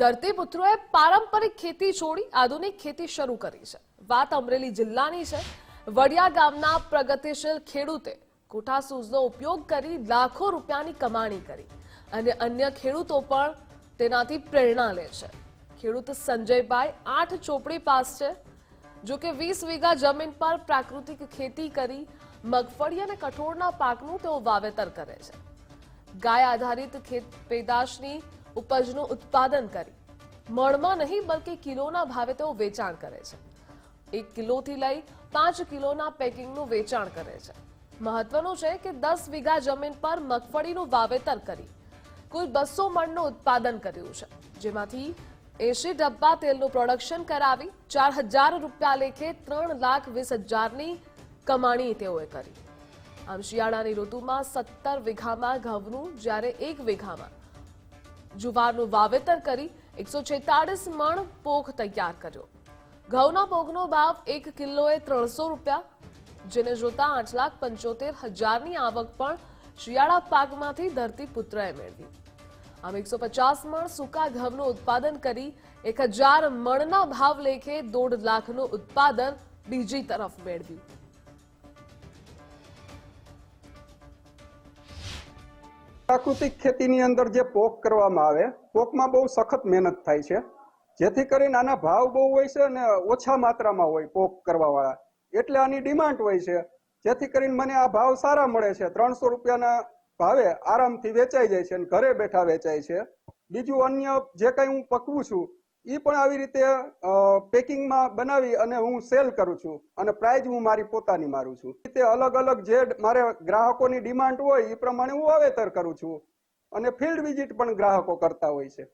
ધરતીપુત્રોએ પારંપરિક ખેતી છોડી આધુનિક ખેતી શરૂ કરી છે. વાત અમરેલી જિલ્લાની છે. વડિયા ગામના પ્રગતિશીલ ખેડૂતે કોઠાસૂઝનો ઉપયોગ કરી લાખો રૂપિયાની કમાણી કરી અને અન્ય ખેડૂતો પણ તેનાથી પ્રેરણા લે છે. ખેડૂત સંજયભાઈ આઠ ચોપડી પાસ છે. જો કે વીસ વીઘા જમીન પર પ્રાકૃતિક ખેતી કરી મગફળી અને કઠોળના પાકનું તેઓ વાવેતર કરે છે. ગાય આધારિત ખેત પેદાશની ઉપજનું ઉત્પાદન કરી. મણમાં નહીં, બલકે કિલોના ભાવે તેઓ વેચાણ કરે છે. એક કિલોથી લઈ પાંચ કિલોના પેકિંગનું વેચાણ કરે છે. મહત્વનું છે કે દસ વીઘા જમીન પર મગફળીનું વાવેતર કરી. કુલ બસો મણનું ઉત્પાદન કર્યું છે. જેમાંથી એસી ડબ્બા તેલનું પ્રોડક્શન કરાવી, ચાર હજાર રૂપિયા લેખે ત્રણ લાખ વીસ હજારની કમાણી તેઓએ કરી. આમ શિયાળાની ઋતુમાં સત્તર વીઘામાં ઘઉંનું, જ્યારે એક વીઘામાં જુવારનું વાવેતર કરી એકસો છેતાળીસ મણ પોખ તૈયાર કર્યો. ઘઉંના પોખનો ભાવ એક કિલોએ ત્રણસો રૂપિયા. જેને જોતા આઠ લાખ પંચોતેર હજારની આવક પણ શિયાળા પાકમાંથી ધરતી પુત્રએ મેળવી. આમ એકસો પચાસ મણ સૂકા ઘઉંનું ઉત્પાદન કરી એક હજાર મણના ભાવ લેખે દોઢ લાખનું ઉત્પાદન બીજી તરફ મેળવ્યું. પ્રાકૃતિક ખેતીની અંદર જે પોક કરવામાં આવે, પોકમાં બહુ સખત મહેનત થાય છે. જેથી કરીને આના ભાવ બહુ હોય છે અને ઓછા માત્રામાં હોય પોક કરવા વાળા એટલે આની ડિમાન્ડ હોય છે. જેથી કરીને મને આ ભાવ સારા મળે છે. ત્રણસો રૂપિયાના ભાવે આરામથી વેચાઈ જાય છે અને ઘરે બેઠા વેચાય છે. બીજું અન્ય જે કંઈ હું પકવું છું એ પણ આવી રીતે પેકિંગમાં બનાવી અને હું સેલ કરું છું અને પ્રાઇઝ હું મારી પોતાની મારું છું. રીતે અલગ અલગ જે મારે ગ્રાહકોની ડિમાન્ડ હોય એ પ્રમાણે હું વાવેતર કરું છું. અને ફિલ્ડ વિઝિટ પણ ગ્રાહકો કરતા હોય છે.